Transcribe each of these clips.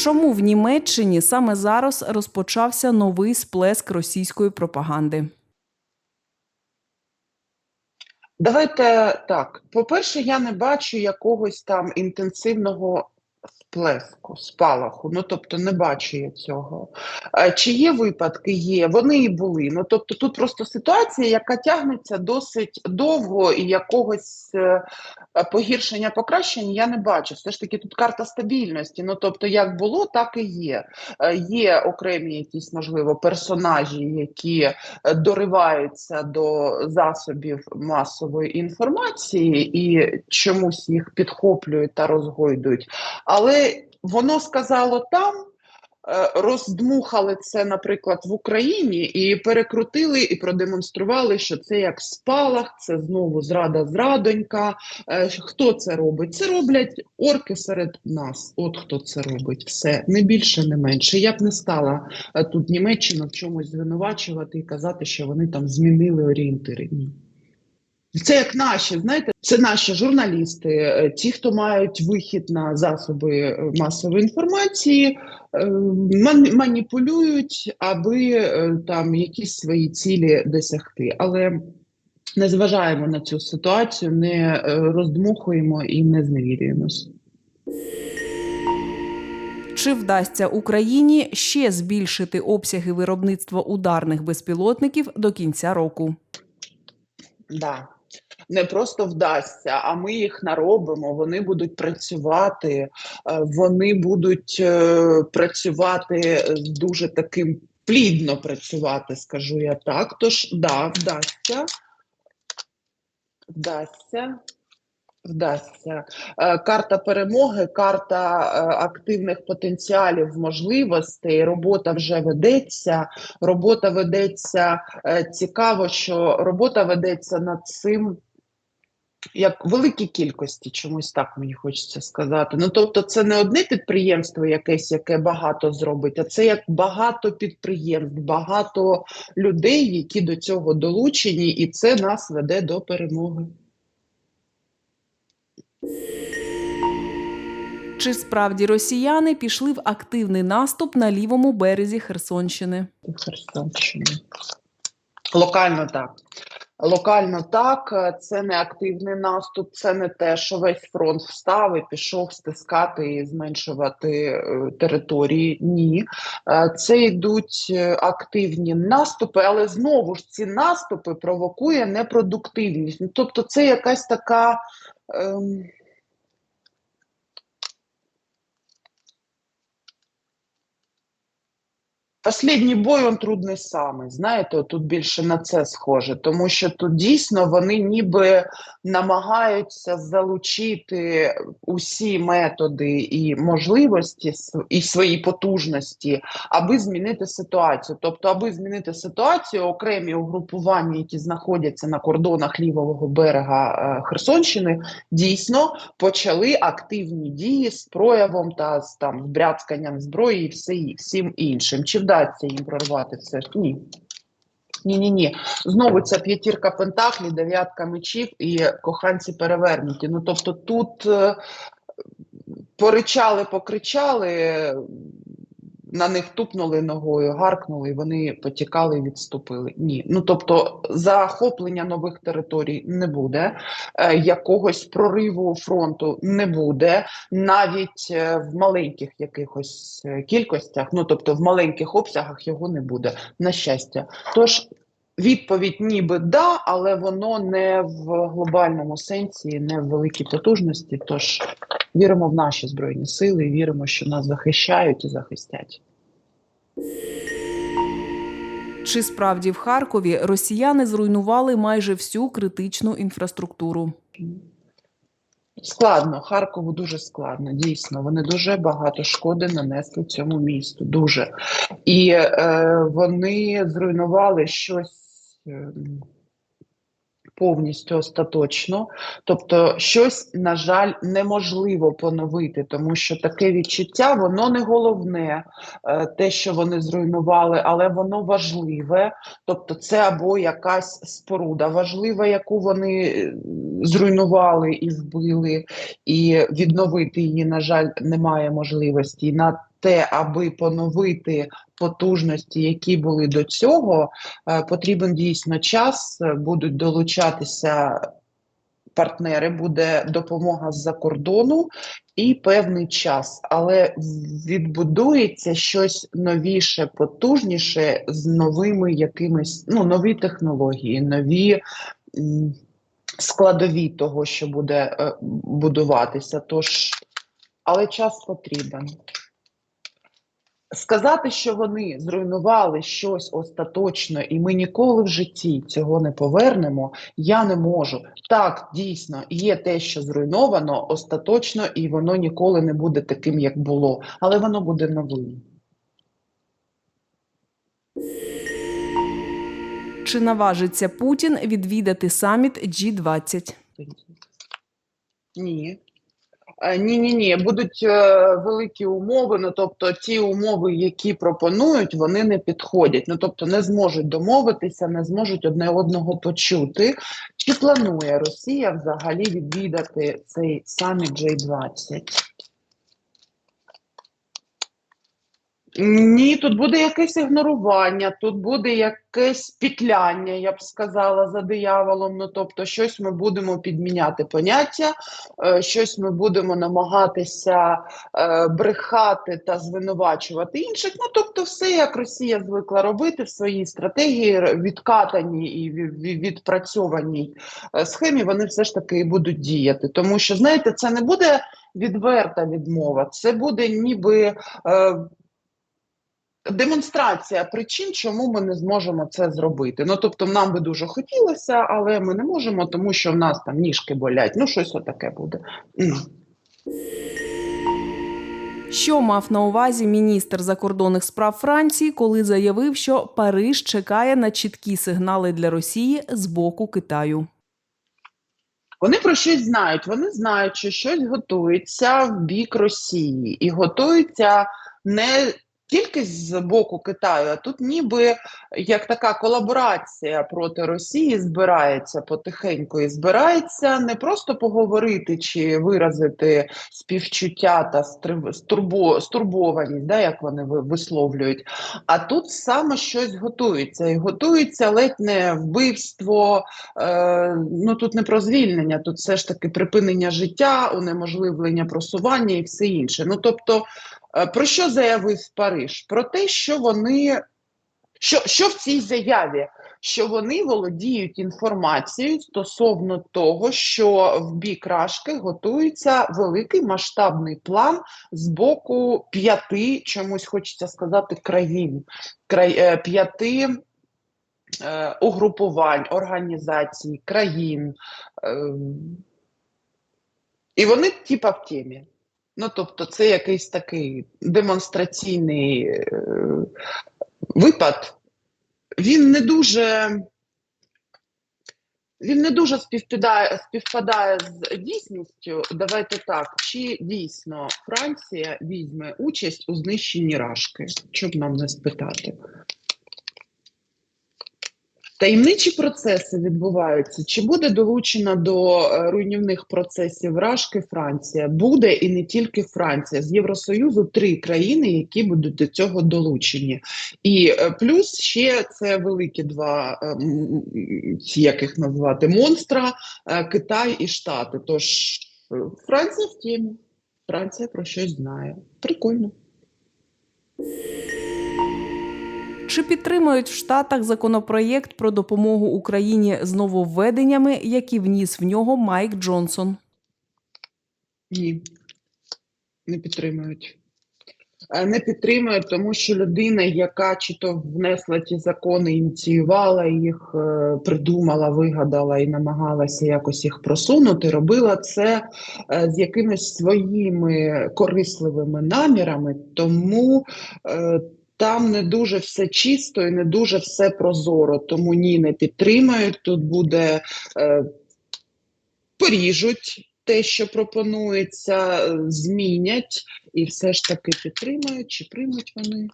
Чому в Німеччині саме зараз розпочався новий сплеск російської пропаганди? Давайте так. По-перше, я не бачу якогось там інтенсивного сплеску, спалаху. Ну тобто не бачу я цього. Е, Чи є випадки? Є, вони і були. Ну тобто, тут просто ситуація, яка тягнеться досить довго, і якогось е, погіршення, покращення я не бачу. Все ж таки, тут карта стабільності. Ну тобто, як було, так і є. Е, Є окремі якісь, можливо, персонажі, які е, дориваються до засобів масової інформації і чомусь їх підхоплюють та розгойдують. Але воно сказало там. е, Роздмухали це, наприклад, в Україні і перекрутили і продемонстрували, що це як спалах, це знову зрада зрадонька. Е, Хто це робить? Це роблять орки серед нас. От хто це робить. Все не більше, не менше. Я б не стала е, тут Німеччину в чомусь звинувачувати і казати, що вони там змінили орієнтири. Це як наші, знаєте, це наші журналісти, е, ті, хто мають вихід на засоби е, масової інформації, е, маніпулюють, аби там якісь свої цілі досягти. Але не зважаємо на цю ситуацію, не роздмухуємо і не зневірюємось. Чи вдасться Україні ще збільшити обсяги виробництва ударних безпілотників до кінця року? Да. Не просто вдасться, а ми їх наробимо. Вони будуть працювати, е, вони будуть е, працювати дуже таким плідно працювати, скажу я так. Тож, да, вдасться. Вдасться. Вдасться. Е, Карта перемоги, карта е, активних потенціалів, можливостей. Робота вже ведеться. Робота ведеться е, цікаво, що робота ведеться над цим. Як великій кількості, чомусь так мені хочеться сказати. Ну тобто, це не одне підприємство, якесь, яке багато зробить, а це як багато підприємств, багато людей, які до цього долучені, і це нас веде до перемоги. Чи справді росіяни пішли в активний наступ на лівому березі Херсонщини? Херсонщини. Локально так. Локально так, Е, це не активний наступ, це не те, що весь фронт встав і пішов стискати і зменшувати е, території. Ні, Е, це йдуть активні наступи, але знову ж ці наступи провокує непродуктивність. Ну, тобто, це якась така. Ем... Последній бой он трудний самий. Знаєте, тут більше на це схоже, тому що тут дійсно вони ніби намагаються залучити усі методи і можливості і свої потужності, аби змінити ситуацію. Тобто, аби змінити ситуацію, окремі угрупування, які знаходяться на кордонах лівого берега е, Херсонщини, дійсно почали активні дії з проявом та з там бряцканням зброї і всім іншим. Чи вдасться їм прорвати це? Ні. Ні, ні, ні. Знову ця п'ятірка пентаклів, дев'ятка мечів і коханці перевернуті. Ну тобто тут е, поричали, покричали, на них тупнули ногою, гаркнули, вони потікали і відступили. Ні. Ну тобто захоплення нових територій не буде, е, якогось прориву фронту не буде, навіть е, в маленьких якихось е, кількостях, ну тобто в маленьких обсягах його не буде. На щастя. Тож відповідь ніби да, але воно не в глобальному сенсі, не в великій потужності. Тож віримо в наші збройні сили, віримо, що нас захищають і захистять. Чи справді в Харкові росіяни зруйнували майже всю критичну інфраструктуру? Складно, Харкову дуже складно. Дійсно, вони дуже багато шкоди нанесли цьому місту. Дуже і е, вони зруйнували щось. Е, Повністю остаточно, тобто щось, на жаль, неможливо поновити, тому що таке відчуття, воно не головне, е, те, що вони зруйнували, але воно важливе. Тобто, це або якась споруда важлива, яку вони е, зруйнували і вбили, і відновити її, на жаль, немає можливості. І на те, аби поновити потужності, які були до цього, е, потрібен дійсно час, е, будуть долучатися партнери, буде допомога з-за кордону і певний час, але відбудується щось новіше, потужніше з новими якимись, ну, нові технології, нові складові того, що буде е, будуватися. Тож, але час потрібен. Сказати, що вони зруйнували щось остаточно, і ми ніколи в житті цього не повернемо, я не можу. Так, дійсно, є те, що зруйновано остаточно, і воно ніколи не буде таким, як було, але воно буде новим. Чи наважиться Путін відвідати саміт G20? Ні. Ні, ні, ні, будуть е, великі умови. Ну тобто, ті умови, які пропонують, вони не підходять. Ну тобто, не зможуть домовитися, не зможуть одне одного почути. Чи планує Росія взагалі відвідати цей саміт G20? Ні, тут буде якесь ігнорування, тут буде якесь петляння, я б сказала, за дияволом. Ну, тобто, щось ми будемо підміняти поняття, е, щось ми будемо намагатися е, брехати та звинувачувати інших. Ну, тобто, все, як Росія звикла робити в своїй стратегії, відкатаній і ві- ві- відпрацьованій е, схемі, вони все ж таки і будуть діяти. Тому що, знаєте, це не буде відверта відмова, це буде ніби. Демонстрація причин, чому ми не зможемо це зробити. Ну тобто, нам би дуже хотілося, але ми не можемо, тому що в нас там ніжки болять. Ну, щось отаке буде. Що мав на увазі міністр закордонних справ Франції, коли заявив, що Париж чекає на чіткі сигнали для Росії з боку Китаю? Вони про щось знають. Вони знають, що щось готується в бік Росії, і готується не тільки з боку Китаю, а тут ніби як така колаборація проти Росії збирається потихеньку і збирається не просто поговорити чи виразити співчуття та стурбо, стурбованість, да, як вони висловлюють. А тут саме щось готується. І готується ледь не вбивство, Е, ну тут не про звільнення, тут все ж таки припинення життя, унеможливлення просування і все інше. Ну тобто, про що заявив Париж? Про те, що вони що, що в цій заяві? Що вони володіють інформацією стосовно того, що в бік Рашки готується великий масштабний план з боку п'яти, чомусь хочеться сказати, країн, край, е, п'яти е, угрупувань, організацій, країн. Е, і вони типа в темі. Ну, тобто, це якийсь такий демонстраційний е, випад. Він не дуже. Він не дуже співпадає, співпадає з дійсністю. Давайте так, чи дійсно Франція візьме участь у знищенні Рашки? Щоб нам не спитати. Таємничі процеси відбуваються. Чи буде долучена до е, руйнівних процесів Рашки Франція? Буде і не тільки Франція. З Євросоюзу три країни, які будуть до цього долучені. І е, плюс ще це великі два, е, як їх назвати, монстра Китай і Штати. Тож Франція в темі. Франція про щось знає. Прикольно. Чи підтримують в Штатах законопроєкт про допомогу Україні з нововведеннями, які вніс в нього Майк Джонсон? Ні, не підтримують. Е, Не підтримують, тому що людина, яка чи то внесла ті закони, ініціювала їх, е, придумала, вигадала і намагалася якось їх просунути, робила це е, з якимись своїми корисливими намірами, тому там не дуже все чисто і не дуже все прозоро. Тому ні, не підтримають. Тут буде е, поріжуть те, що пропонується, е, змінять і все ж таки підтримають чи приймуть вони.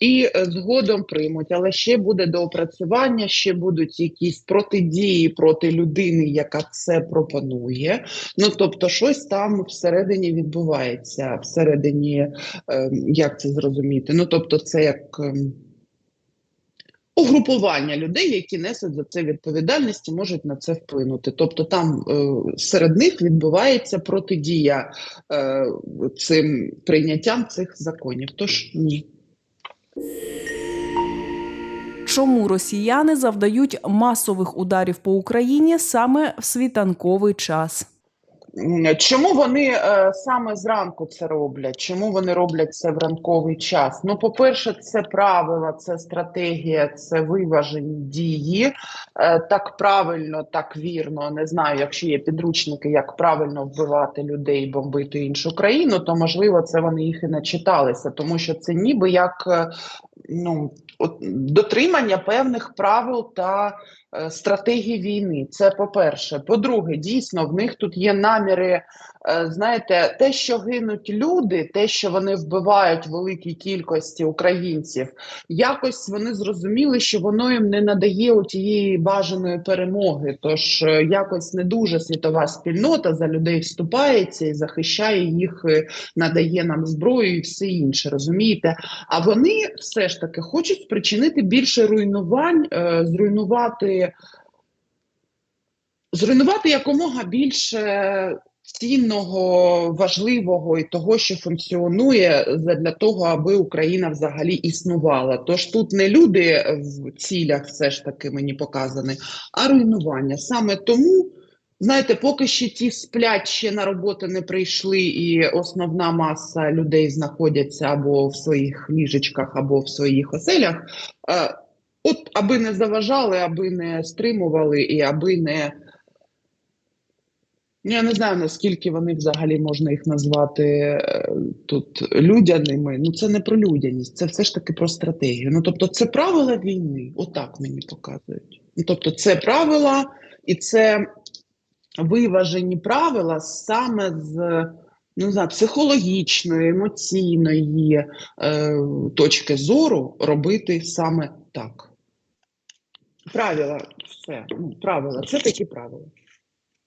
І е, згодом приймуть. Але ще буде доопрацювання, ще будуть якісь протидії проти людини, яка це пропонує. Ну тобто, щось там всередині відбувається, всередині, е, як це зрозуміти? Ну тобто, це як. ем, Угрупування людей, які несуть за це відповідальність і можуть на це вплинути. Тобто там е, серед них відбувається протидія е, цим прийняттям цих законів. Тож ні. Чому росіяни завдають масових ударів по Україні саме в світанковий час? Чому вони е, саме зранку це роблять? Чому вони роблять це в ранковий час? Ну, по-перше, це правила, це стратегія, це виважені дії. Е, так правильно, так вірно. Не знаю, якщо є підручники, як правильно вбивати людей, бомбити іншу країну, то можливо це вони їх і не читалися, тому що це ніби як е, ну, дотримання певних правил та е, стратегії війни. Це по-перше. По-друге, дійсно, в них тут є наміри. е, Знаєте, те, що гинуть люди, те, що вони вбивають великій кількості українців, якось вони зрозуміли, що воно їм не надає у тієї бажаної перемоги. Тож е, якось не дуже світова спільнота за людей вступається і захищає їх, е, надає нам зброю і все інше. Розумієте? А вони все ж таки хочуть спричинити більше руйнувань, е, зруйнувати, зруйнувати якомога більше цінного, важливого і того, що функціонує для того, аби Україна взагалі існувала. Тож тут не люди в цілях, все ж таки мені показані, а руйнування. Саме тому. Знаєте, поки ще ті сплять, ще на роботу не прийшли, і основна маса людей знаходяться або в своїх ліжечках, або в своїх оселях. Е, от аби не заважали, аби не стримували, і аби не. Ну, Я не знаю, наскільки вони взагалі можна їх назвати е, тут людяними. Ну, це не про людяність, це все ж таки про стратегію. Ну, тобто, це правила війни, отак мені показують. Ну, тобто, це правила, і це виважені правила саме з ну, знаю, психологічної, емоційної е, точки зору робити саме так. Правила, все, ну, правила, це такі правила.